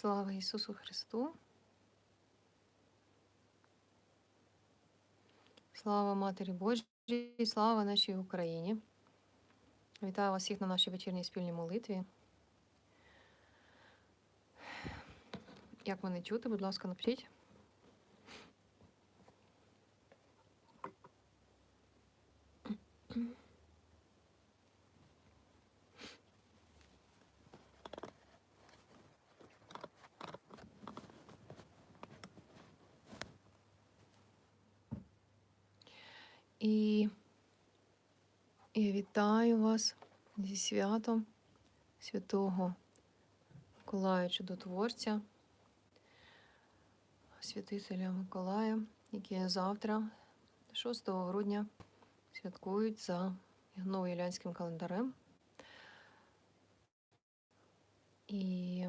Слава Ісусу Христу. Слава Матері Божій, слава нашій Україні. Вітаю вас всіх на нашій вечірній спільній молитві. Як мене чути, будь ласка, напишіть. І я вітаю вас зі святом святого Миколая Чудотворця, святителя Миколая, який завтра, 6 грудня, святкують за новоюлянським календарем. І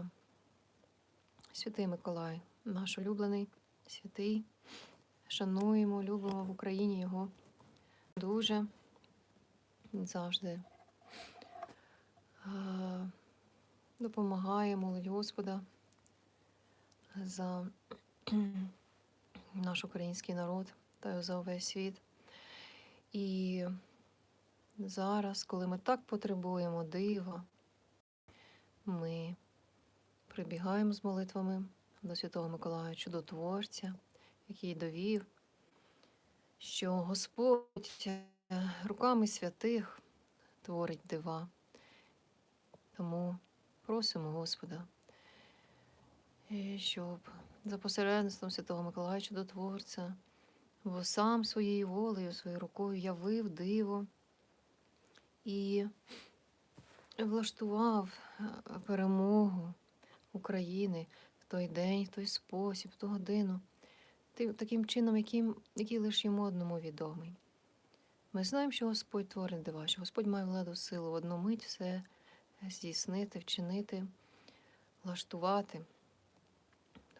святий Миколай, наш улюблений, святий. Шануємо, любимо в Україні його дуже завжди е, допомагає, молить Господа за наш український народ та за увесь світ. І зараз, коли ми так потребуємо дива, ми прибігаємо з молитвами до Святого Миколая Чудотворця, який довів, що Господь е, руками святих творить дива. Тому просимо Господа, е, щоб за посередництвом Святого Миколая Чудотворця, бо сам своєю волею, своєю рукою явив диво і влаштував е, перемогу України в той день, в той спосіб, в ту годину, таким чином, яким, який лише йому одному відомий. Ми знаємо, що Господь творить дива, що Господь має владу силу в одну мить все здійснити, вчинити, влаштувати.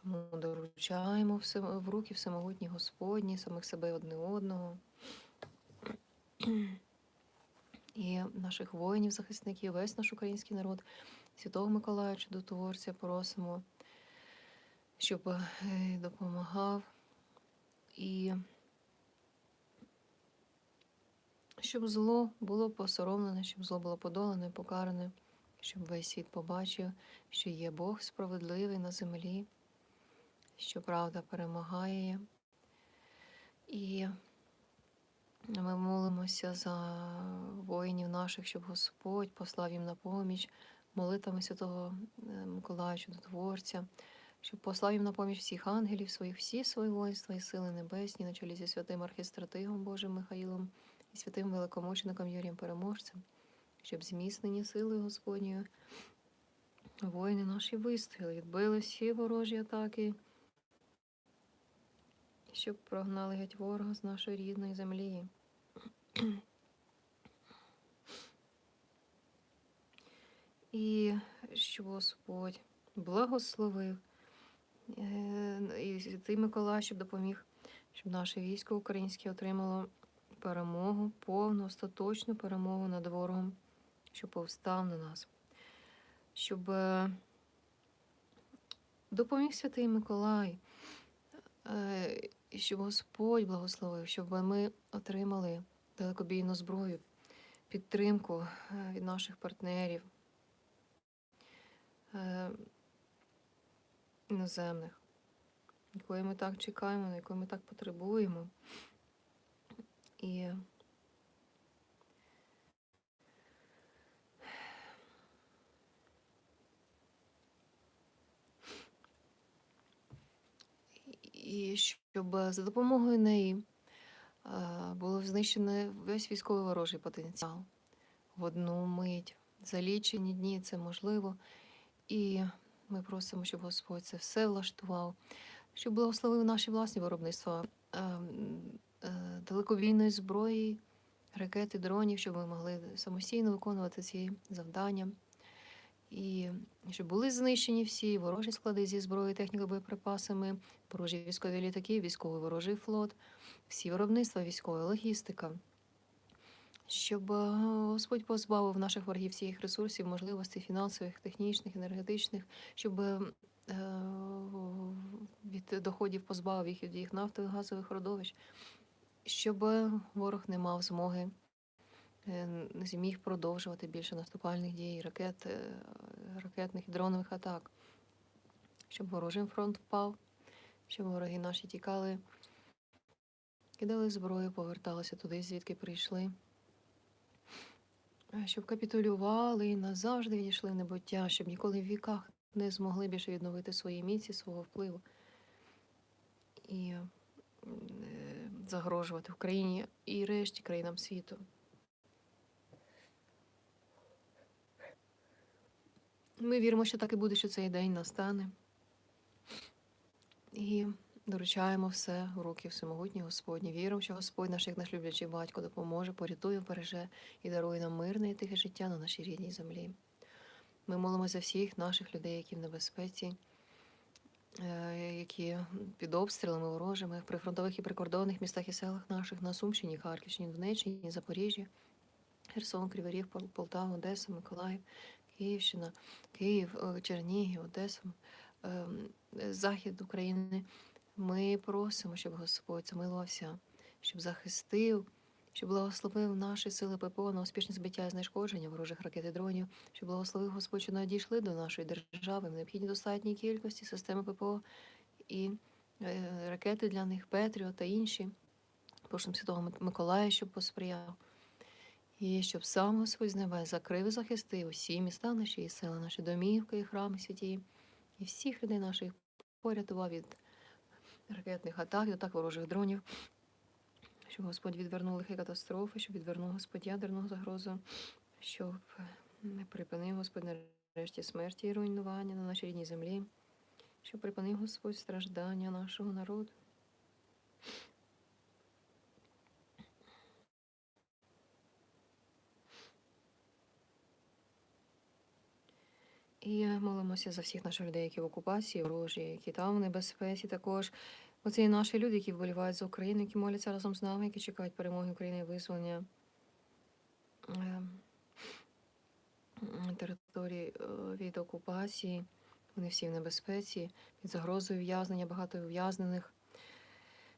Тому доручаємо в руки всемогутні Господні, самих себе одне одного. І наших воїнів, захисників, весь наш український народ, Святого Миколая Чудотворця просимо, щоб е, допомагав і щоб зло було посоромлене, щоб зло було подолане, покаране, щоб весь світ побачив, що є Бог справедливий на землі, що правда перемагає. І ми молимося за воїнів наших, щоб Господь послав їм на поміч молитвами Святого е, Миколая Чудотворця, щоб послав їм на поміч всіх ангелів своїх, всі свої воїнства і сили небесні, на чолі зі святим архістратигом Божим Михаїлом і святим великомучеником Юрієм Переможцем, щоб зміцнені силою Господньою воїни наші вистояли, відбили всі ворожі атаки, щоб прогнали геть ворога з нашої рідної землі. І щоб Господь благословив і Святий Миколай, щоб допоміг, щоб наше військо українське отримало перемогу, повну, остаточну перемогу над ворогом, що повстав на нас, щоб е, допоміг Святий Миколай, е, щоб Господь благословив, щоб ми отримали далекобійну зброю, підтримку е, від наших партнерів. Е, іноземних, якої ми так чекаємо, на якої ми так потребуємо. І і щоб за допомогою неї було знищено весь військовий ворожий потенціал в одну мить. За лічені дні це можливо. І ми просимо, щоб Господь це все влаштував, щоб благословив наші власні виробництва е, е, далекобійної зброї, ракет і дронів, щоб ми могли самостійно виконувати ці завдання. І щоб були знищені всі ворожі склади зі зброєю, технікою, боєприпасами, ворожі військові літаки, військовий ворожий флот, всі виробництва, військова логістика. Щоб е, Господь позбавив наших ворогів всіх ресурсів, можливостей фінансових, технічних, енергетичних, щоб е, е, від доходів позбавив їх від їх нафтових газових родовищ, щоб ворог не мав змоги зміг продовжувати більше наступальних дій, ракет, ракетних і дронових атак, щоб ворожий фронт впав, щоб вороги наші тікали, кидали зброю, поверталися туди, звідки прийшли. Е, Щоб капітулювали і назавжди відійшли в небуття, щоб ніколи в віках не змогли більше відновити свої міці, свого впливу і е, загрожувати Україні і решті країнам світу. Ми віримо, що так і буде, що цей день настане. І доручаємо все у руки всемогутній Господні. Віримо, що Господь наш, як наш люблячий батько, допоможе, порятує, береже і дарує нам мирне і тихе життя на нашій рідній землі. Ми молимося за всіх наших людей, які в небезпеці, е, які під обстрілами ворожими в прифронтових і прикордонних містах і селах наших на Сумщині, Харківщині, Донеччині, Запоріжжі, Херсон, Кривий Ріг, Полтава, Одеса, Миколаїв, Київщина, Київ, е, Чернігів, Одеса, ем, е, Захід України. Ми просимо, щоб Господь замилувався, щоб захистив, щоб благословив наші сили ППО на успішне збиття і знешкодження ворожих ракет і дронів, щоб благословив Господь, що надійшли до нашої держави в необхідній достатній кількості системи ППО і е, ракети для них, Петріо та інші. Просимо Святого Миколая, щоб посприяв. І щоб сам Господь з небес закрив і захистив усі міста наші і села, наші домівки і храми святі, і всіх людей наших порятував від ракетних атак, і атак ворожих дронів, щоб Господь відвернув лихі катастрофи, щоб відвернув Господь ядерну загрозу, щоб не припинив Господь нарешті смерті і руйнування на нашій рідній землі, щоб припинив Господь страждання нашого народу. І молимося за всіх наших людей, які в окупації, ворожі, які там в небезпеці також. Оце і наші люди, які вболівають за Україну, які моляться разом з нами, які чекають перемоги України і визволення е, м, територій е, від окупації. Вони всі в небезпеці, під загрозою ув'язнення, багато ув'язнених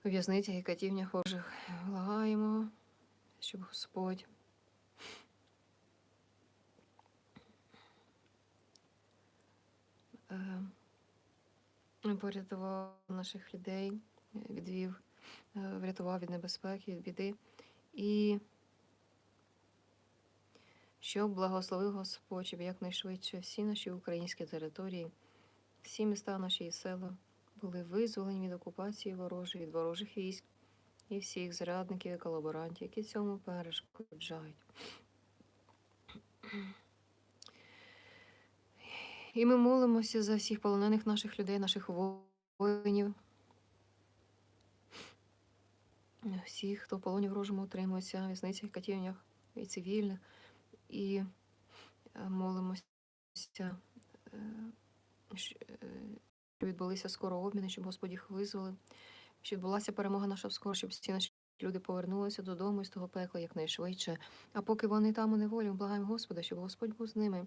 у в'язницях і катівнях ворожих. Благаємо, щоб Господь порятував наших людей, е, відвів, е, врятував від небезпеки, від біди. І щоб благословив Господь, щоб якнайшвидше всі наші українські території, всі міста наші і села були визволені від окупації ворожої, від ворожих військ і всіх зрадників і колаборантів, які цьому перешкоджають. І ми молимося за всіх полонених наших людей, наших воїнів, всіх, хто в полоні ворожому утримується, в'язницях, катівнях і цивільних. І е, молимося, е, е, щоб відбулися скоро обміни, щоб Господь їх визволив, щоб відбулася перемога наша скоро, щоб всі наші люди повернулися додому із того пекла якнайшвидше. А поки вони там у неволі, ми благаємо Господа, щоб Господь був з ними,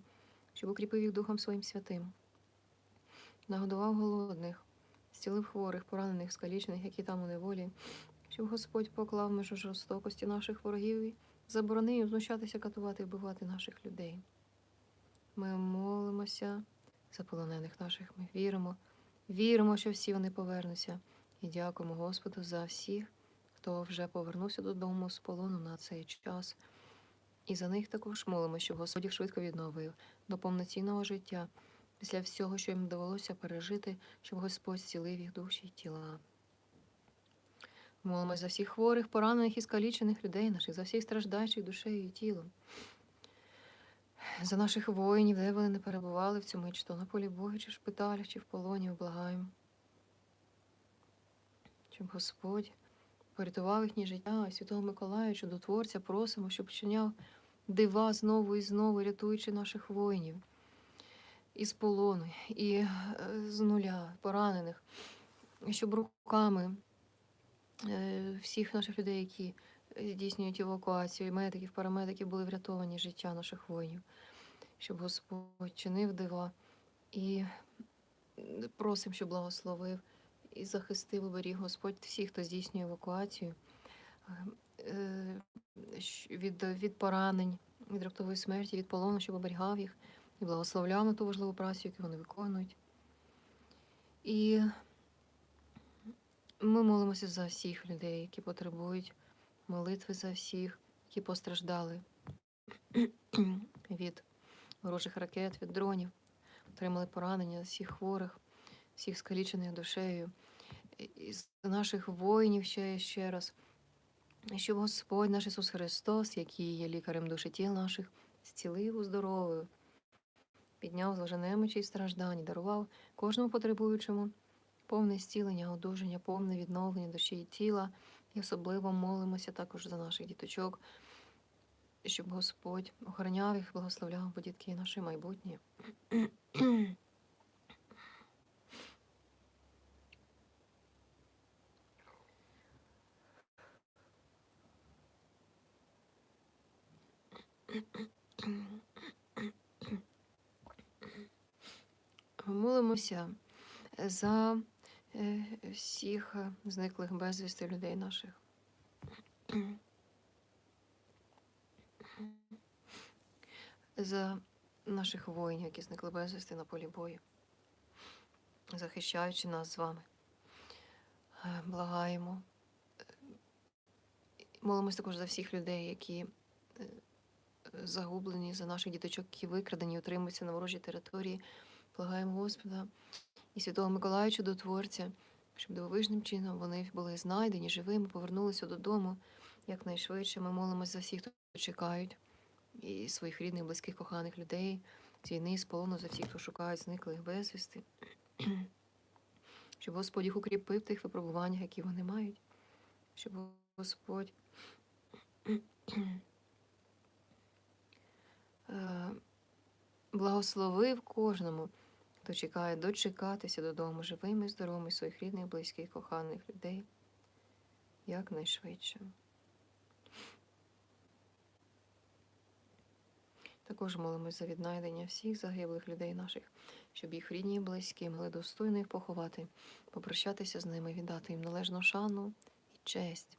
щоб укріпив їх Духом Своїм святим, нагодував голодних, зцілив хворих, поранених, скалічених, які там у неволі, щоб Господь поклав межу жорстокості наших ворогів і заборонив їм знущатися, катувати і вбивати наших людей. Ми молимося за полонених наших. Ми віримо, віримо, що всі вони повернуться. І дякуємо Господу за всіх, хто вже повернувся додому з полону на цей час. І за них також молимо, щоб Господь їх швидко відновив до повноцінного життя після всього, що їм довелося пережити, щоб Господь зцілив їх душі й тіла. Молимось за всіх хворих, поранених і скалічених людей наших, за всіх страждаючих душею і тілом, за наших воїнів, де вони не перебували в цьому, чи то на полі бою, чи в шпиталях, чи в полоні, благаємо. Щоб Господь порятував їхнє життя, Святого Миколая, чудотворця, просимо, щоб вчиняв дива знову і знову, рятуючи наших воїнів із полону, і е, з нуля, поранених, щоб руками е, всіх наших людей, які здійснюють евакуацію, і медиків, парамедиків були врятовані життя наших воїнів, щоб Господь чинив дива і просимо, щоб благословив і захистив оберіг Господь всіх, хто здійснює евакуацію. Е, від, від поранень, від раптової смерті, від полону, щоб оберігав їх і благословляв на ту важливу працю, яку вони виконують. І ми молимося за всіх людей, які потребують молитви за всіх, які постраждали від ворожих ракет, від дронів, отримали поранення, всіх хворих, всіх скалічених душею, з наших воїнів ще ще раз. Щоб Господь наш Ісус Христос, який є лікарем душі тіл наших, зцілив, уздоровив, підняв з немочі і страждань, дарував кожному потребуючому повне зцілення, одужання, повне відновлення душі і тіла. І особливо молимося також за наших діточок, щоб Господь охороняв їх, благословляв, бо дітки є наше майбутнє. Молимося за е, всіх зниклих безвісти людей наших. За наших воїнів, які зникли безвісти на полі бою, захищаючи нас з вами. Е, Благаємо. Е, Молимось також за всіх людей, які загублені, за наших діточок, які викрадені, утримуються на ворожій території. Благаємо Господа і Святого Миколая Чудотворця, щоб дивовижним чином вони були знайдені живими, повернулися додому якнайшвидше. Ми молимося за всіх, хто чекають, і своїх рідних, близьких, коханих людей з війни, з полону, за всіх, хто шукають зниклих безвісти. Щоб Господь їх укріпив тих випробуваннях, які вони мають. Щоб Господь благословив кожному, хто чекає дочекатися додому живими, здоровими своїх рідних, близьких, коханих людей якнайшвидше. Також молимось за віднайдення всіх загиблих людей наших, щоб їх рідні і близькі могли достойно їх поховати, попрощатися з ними, віддати їм належну шану і честь.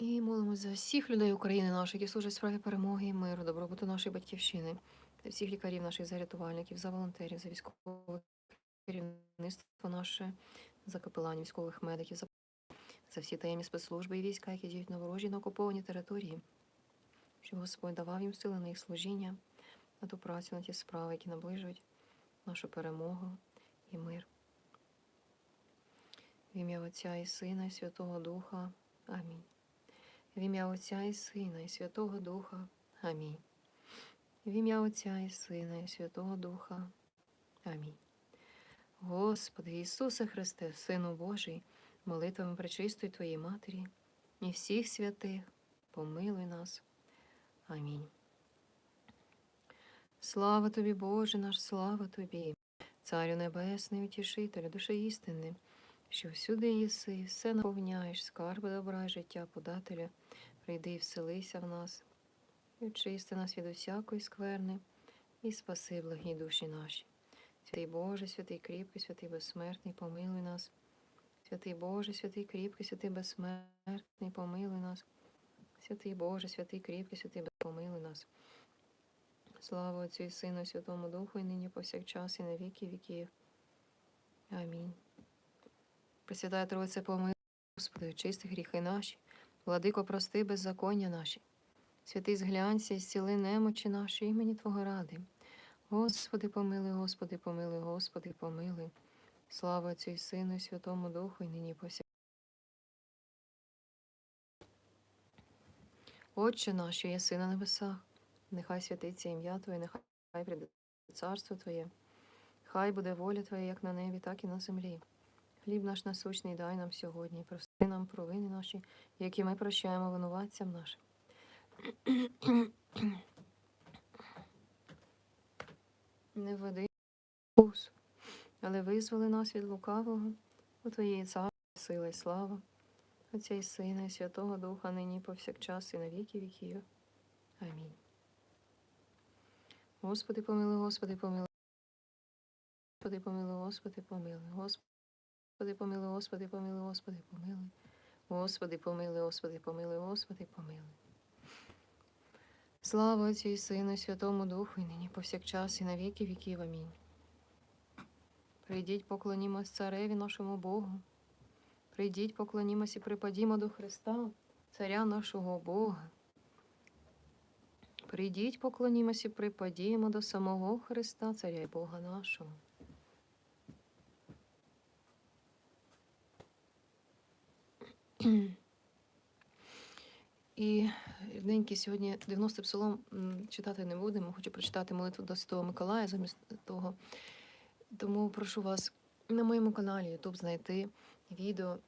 І молимось за всіх людей України наших, які служать справі перемоги і миру, добробуту нашої батьківщини, за всіх лікарів наших, за рятувальників, за волонтерів, за військове керівництво наше, за капеланів, військових медиків, за, за всі таємні спецслужби і війська, які діють на ворожій на окупованій території, щоб Господь давав їм сили на їх служіння, на ту працю, на ті справи, які наближують нашу перемогу і мир. В ім'я Отця і Сина, і Святого Духа. Амінь. В ім'я Отця і Сина, і Святого Духа. Амінь. В ім'я Отця і Сина, і Святого Духа. Амінь. Господи Ісусе Христе, Сину Божий, молитвами пречистої Твоєї Матері і всіх святих, помилуй нас. Амінь. Слава тобі, Боже наш, слава тобі, Царю Небесний, утішителю, душі істини, що всюди єси, все наповняєш, скарби добра і життя подателя, прийди і вселися в нас, і очисти нас від усякої скверни, і спаси благі душі наші. Святий Боже, святий кріпкий, святий безсмертний, помилуй нас. Святий Боже, святий кріпкий, святий безсмертний, помилуй нас. Святий Боже, святий кріпкий, святий безсмертний, помилуй нас. Слава Отцю і Сину, і Святому Духу, і нині повсякчас, і на віки віків. Амінь. Пресвятая Тройце, помилуй, Господи, очисти гріхи наші, владико, прости беззаконня наші. Святий зглянься і зціли немочі наші, імені Твого ради. Господи, помилуй, Господи, помилуй, Господи, помилуй. Слава Отцю і Сину, і Святому Духу, і нині повсякчас. Отче наш, що єси на небесах, нехай святиться ім'я Твоє, нехай прийде царство Твоє. Хай буде воля Твоя як на небі, так і на землі. Хліб наш насущний дай нам сьогодні, прости нам провини наші, які ми прощаємо винуватцям нашим. Не введи в ус, але визволи нас від лукавого, у Твоєї царства, сила і слава, Отця і Сина, і Святого Духа, нині повсякчас, і на віки віків. Амінь. Господи, помилуй, Господи, помилуй. Господи, помилуй, Господи, помилуй. Господи, помилуй, Господи, помилуй, Господи, помилуй. Господи, помилуй, Господи, помилуй, Господи, помилуй. Слава Отцю і Сину, і Святому Духу, і нині повсякчас, і на віки віків. Амінь. Прийдіть, поклонімось цареві нашому Богу. Прийдіть, поклонімось і припадімо до Христа, царя нашого Бога. Прийдіть, поклонімось і припадімо до самого Христа, царя і Бога нашого. І рідненький сьогодні 90 псалом читати не будемо. Хочу прочитати молитву до Святого Миколая замість того. Тому прошу вас на моєму каналі YouTube знайти відео,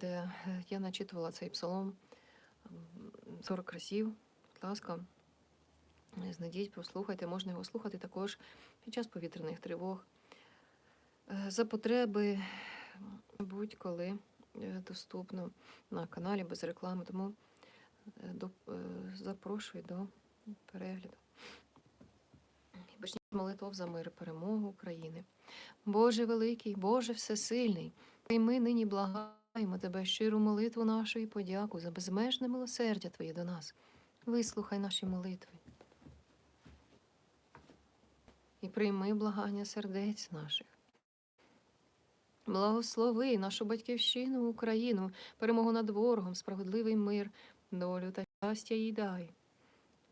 де я начитувала цей псалом 40 разів. Будь ласка, знайдіть, прослухайте, можна його слухати також під час повітряних тривог. Е, За потреби будь-коли доступно на каналі без реклами, тому е, до, е, запрошую до перегляду. Почніть молитов за мир і перемогу України. Боже великий, Боже всесильний, і ми нині благаємо Тебе щиру молитву нашу і подяку за безмежне милосердя Твоє до нас. Вислухай наші молитви. І прийми благання сердець наших. Благослови нашу батьківщину, Україну, перемогу над ворогом, справедливий мир, долю та щастя їй дай.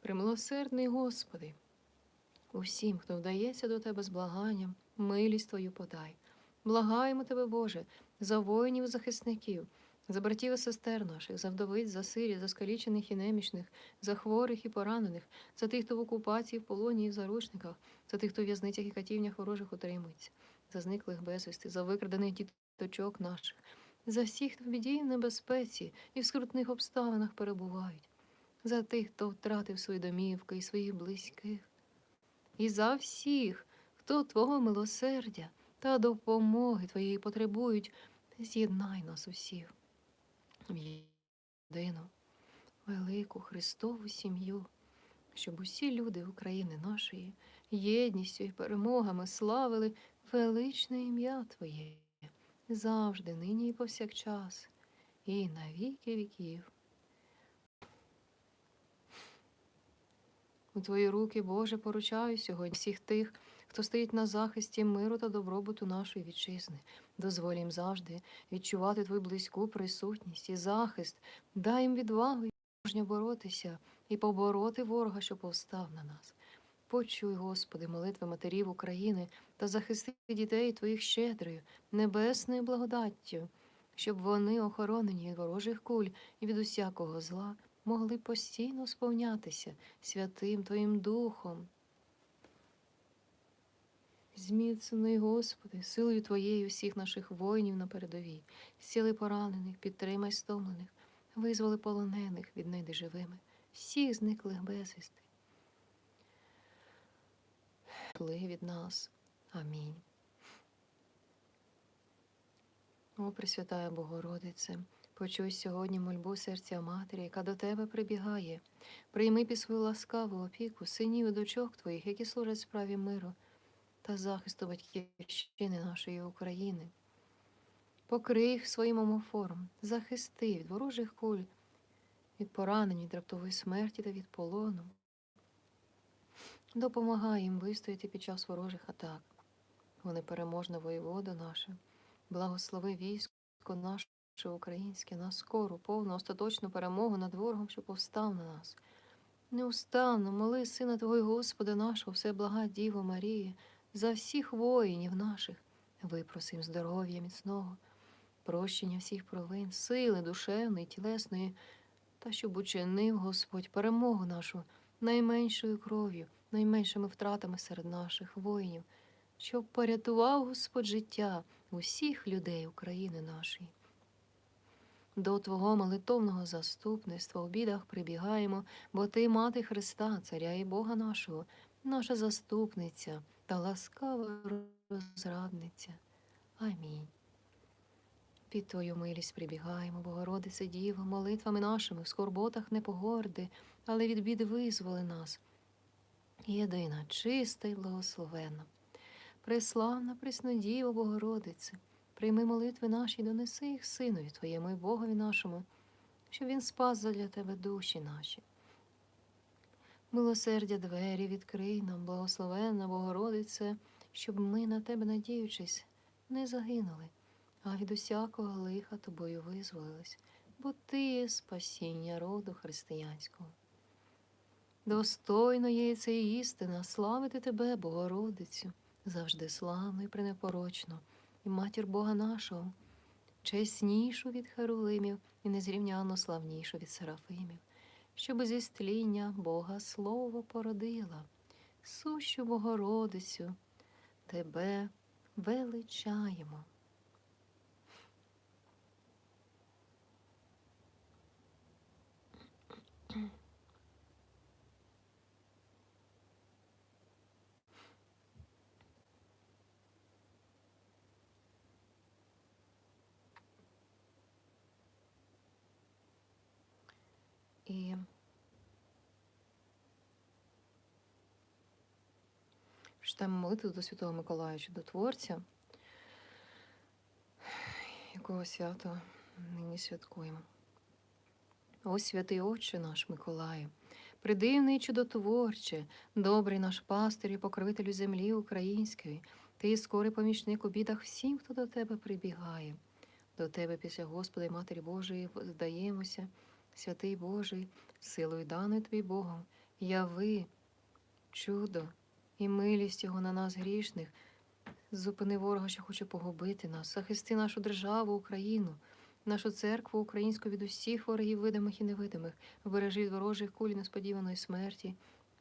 Примилосердний Господи, усім, хто вдається до Тебе з благанням, милість Твою подай. Благаємо Тебе, Боже, за воїнів захисників, за братів і сестер наших, за вдовиць, за сирі, за скалічених і немічних, за хворих і поранених, за тих, хто в окупації, в полоні і в заручниках, за тих, хто в в'язницях і катівнях ворожих утримується, за зниклих безвісти, за викрадених діточок наших, за всіх, хто в біді і в небезпеці і в скрутних обставинах перебувають, за тих, хто втратив свої домівки і своїх близьких, і за всіх, хто Твого милосердя та допомоги Твоєї потребують, з'єднай нас усіх в єдину, велику Христову сім'ю, щоб усі люди України нашої єдністю і перемогами славили величне ім'я Твоє завжди, нині і повсякчас, і на віки віків. У Твої руки, Боже, поручаю сьогодні всіх тих, хто стоїть на захисті миру та добробуту нашої вітчизни. Дозволь їм завжди відчувати Твою близьку присутність і захист, дай їм відвагу і мужньо боротися і побороти ворога, що повстав на нас. Почуй, Господи, молитви матерів України та захисти дітей Твоїх щедрою, небесною благодаттю, щоб вони, охоронені від ворожих куль і від усякого зла, могли постійно сповнятися святим Твоїм Духом. Зміцнений, Господи, силою Твоєю всіх наших воїнів на передовій, сіли поранених, підтримай стомлених, визволи полонених, віднайди живими, всіх зниклих безвісти. Пли від нас. Амінь. О, Пресвятая Богородице, почуй сьогодні мольбу серця Матері, яка до Тебе прибігає. Прийми під свою ласкаву опіку синів і дочок Твоїх, які служать справі миру та захисту батьківщини нашої України. Покрий їх своїм омофором, захисти від ворожих куль, від поранень, від раптової смерті та від полону. Допомагай їм вистояти під час ворожих атак. Вони переможне воєвода наше, благослови військо наше українське на скору, повну, остаточну перемогу над ворогом, що повстав на нас. Неустанно моли Сина Твого Господа нашого, все блага Діво Марії, за всіх воїнів наших, випроси їм здоров'я міцного, прощення всіх провин, сили душевної, тілесної, та щоб учинив Господь перемогу нашу найменшою кров'ю, найменшими втратами серед наших воїнів, щоб порятував Господь життя усіх людей України нашої. До Твого молитовного заступництва у бідах прибігаємо, бо Ти, мати Христа, Царя і Бога нашого, наша заступниця та ласкава розрадниця. Амінь. Під Твою милість прибігаємо, Богородице Діво, молитвами нашими в скорботах не погорди, але від біди визволи нас. Єдина, чиста й благословенна. Преславна Преснодіво Богородице, прийми молитви наші, донеси їх Синові Твоєму і Богові нашому, щоб Він спас задля Тебе душі наші. Милосердя двері відкрий нам, благословенна Богородице, щоб ми на Тебе, надіючись, не загинули, а від усякого лиха Тобою визволились, бо Ти є спасіння роду християнського. Достойно є це істина, славити Тебе, Богородицю, завжди славну і пренепорочну, і матір Бога нашого, чеснішу від Херувимів і незрівняно славнішу від Серафимів, щоб зі стління Бога Слово породила, сущу Богородицю, Тебе величаємо. І читаємо молитву до Святого Миколая Чудотворця, якого свято нині святкуємо. Ось святий Отче наш Миколаю, придивний чудотворче, добрий наш пастир і покровителю землі української, ти скорий помічник у бідах всім, хто до тебе прибігає. До тебе після Господа і Матері Божої здаємося, святий Божий, силою даною Твій Богом, яви чудо і милість Його на нас грішних. Зупини ворога, що хоче погубити нас, захисти нашу державу, Україну, нашу церкву українську від усіх ворогів видимих і невидимих, бережи від ворожих куль несподіваної смерті,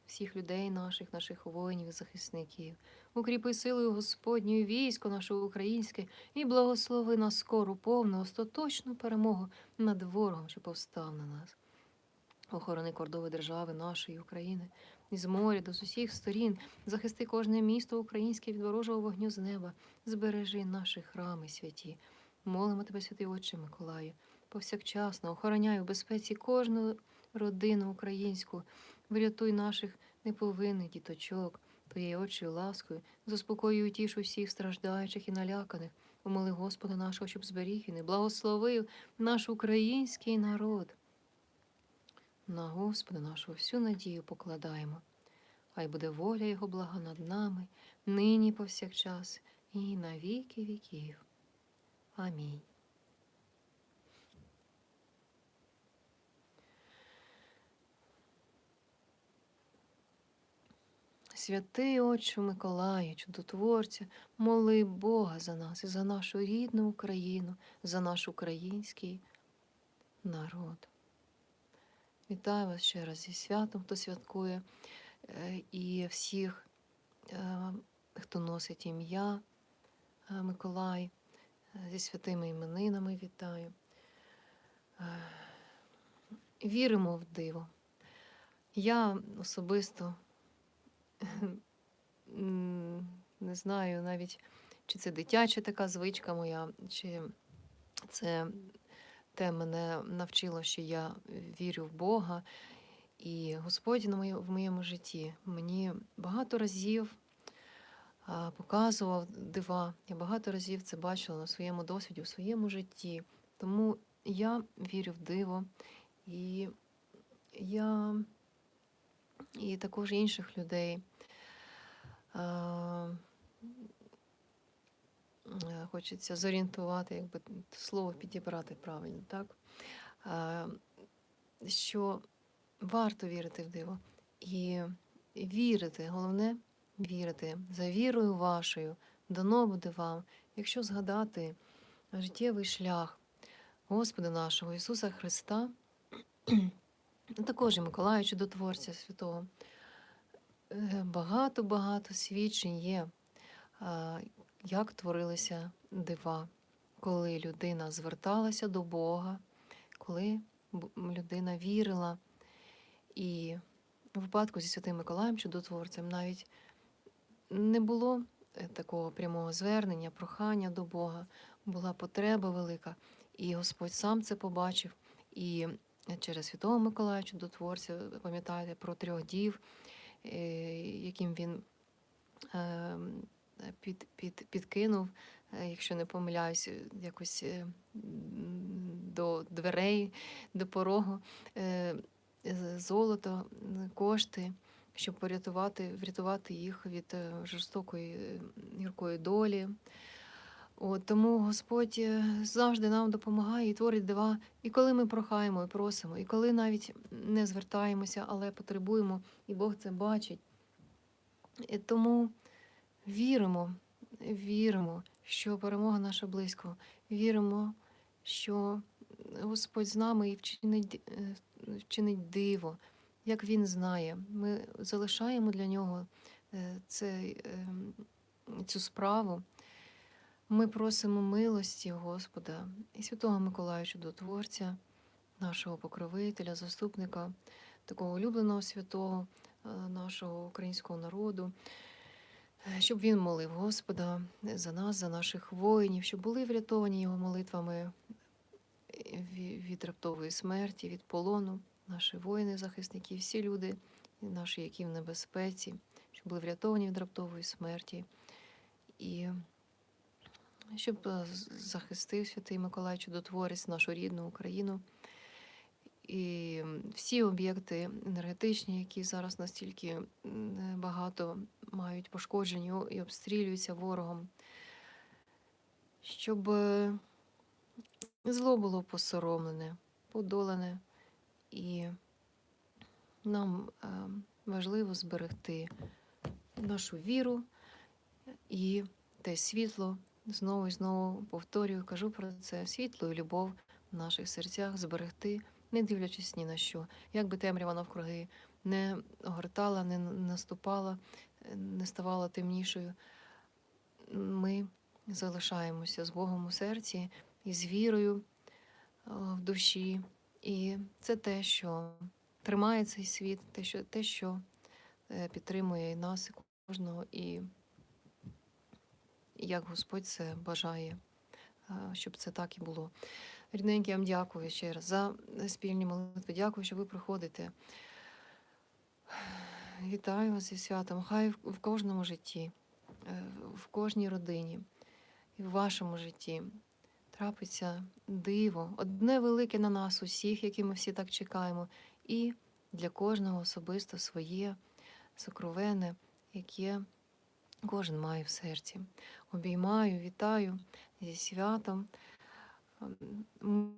всіх людей наших, наших воїнів і захисників. Укріпи силою Господньою військо наше українське і благослови на скору, повну, остаточну перемогу над ворогом, що повстав на нас. Охорони кордови держави нашої України, із моря до з усіх сторін, захисти кожне місто українське від ворожого вогню з неба, збережи наші храми святі. Молимо тебе, святий Отче Миколаю, повсякчасно охороняй у безпеці кожну родину українську, врятуй наших неповинних діточок, твоєю очою ласкою, заспокоюй і утіш усіх страждаючих і наляканих. Умоли Господа нашого, щоб зберіг і не благословив наш український народ. На Господа нашого всю надію покладаємо. Хай буде воля Його блага над нами, нині повсякчас і на віки віків. Амінь. Святий Отче Миколаю, чудотворця, моли Бога за нас і за нашу рідну Україну, за наш український народ. Вітаю вас ще раз зі святом, хто святкує, е, і всіх, е, хто носить ім'я е, Миколай, зі святими іменинами вітаю. Віримо в диво. Я особисто не знаю навіть, чи це дитяча така звичка моя, чи це те мене навчило, що я вірю в Бога. І Господь в моєму житті мені багато разів показував дива. Я багато разів це бачила на своєму досвіді, у своєму житті. Тому я вірю в диво. І я і також інших людей. Е, Хочеться зорієнтувати, якби слово підібрати правильно, так? Що варто вірити в диво. І вірити, головне вірити за вірою вашою, дано буде вам, якщо згадати життєвий шлях Господа нашого Ісуса Христа, також і Миколая Чудотворця Святого. Е, Багато-багато свідчень є, як творилися дива, коли людина зверталася до Бога, коли людина вірила. І в випадку зі Святим Миколаєм Чудотворцем навіть не було е, такого прямого звернення, прохання до Бога, була потреба велика, і Господь сам це побачив. І через Святого Миколая Чудотворця, пам'ятаєте про трьох дів, яким він е, під, під, підкинув, е, якщо не помиляюсь, е, якось е, до дверей, до порогу, е, золото, кошти, щоб порятувати, врятувати їх від е, жорстокої е, гіркої долі. От, тому Господь е, завжди нам допомагає і творить дива. І коли ми прохаємо і просимо, і коли навіть не звертаємося, але потребуємо, і Бог це бачить. І тому віримо, віримо, що перемога наша близько. Віримо, що Господь з нами і вчинить, е, вчинить диво, як Він знає. Ми залишаємо для нього е, цей, ем, цю справу. Ми просимо милості Господа і Святого Миколая Чудотворця, нашого покровителя, заступника, такого улюбленого святого е, нашого українського народу, щоб він молив Господа за нас, за наших воїнів, щоб були врятовані його молитвами від раптової смерті, від полону, наші воїни, захисники, всі люди, наші, які в небезпеці, щоб були врятовані від раптової смерті. І щоб е, захистив Святий Миколай Чудотворець нашу рідну Україну. І всі об'єкти енергетичні, які зараз настільки багато мають пошкоджені і обстрілюються ворогом, щоб е, зло було посоромлене, подолане, і нам е, важливо зберегти нашу віру і те світло. Знову і знову повторюю, кажу про це світло і любов в наших серцях зберегти, не дивлячись ні на що. Як би темрява навкруги не огортала, не наступала, не ставала темнішою, ми залишаємося з Богом у серці і з вірою в душі. І це те, що тримає цей світ, те, що, те, що е, підтримує і нас, і кожного, і як Господь це бажає, е, щоб це так і було. Рідненькі, я вам дякую ще раз за спільні молитви. Дякую, що ви приходите. Вітаю вас зі святом. Хай в в кожному житті, е, в кожній родині і в вашому житті трапиться диво, одне велике на нас, усіх, які ми всі так чекаємо, і для кожного особисто своє, сокровене, яке кожен має в серці. Обіймаю, вітаю зі святом.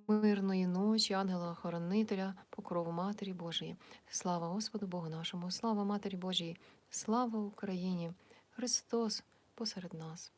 Мирної ночі, ангела-охоронителя, покрову Матері Божої. Слава Господу Богу нашому, слава Матері Божій, слава Україні! Христос посеред нас.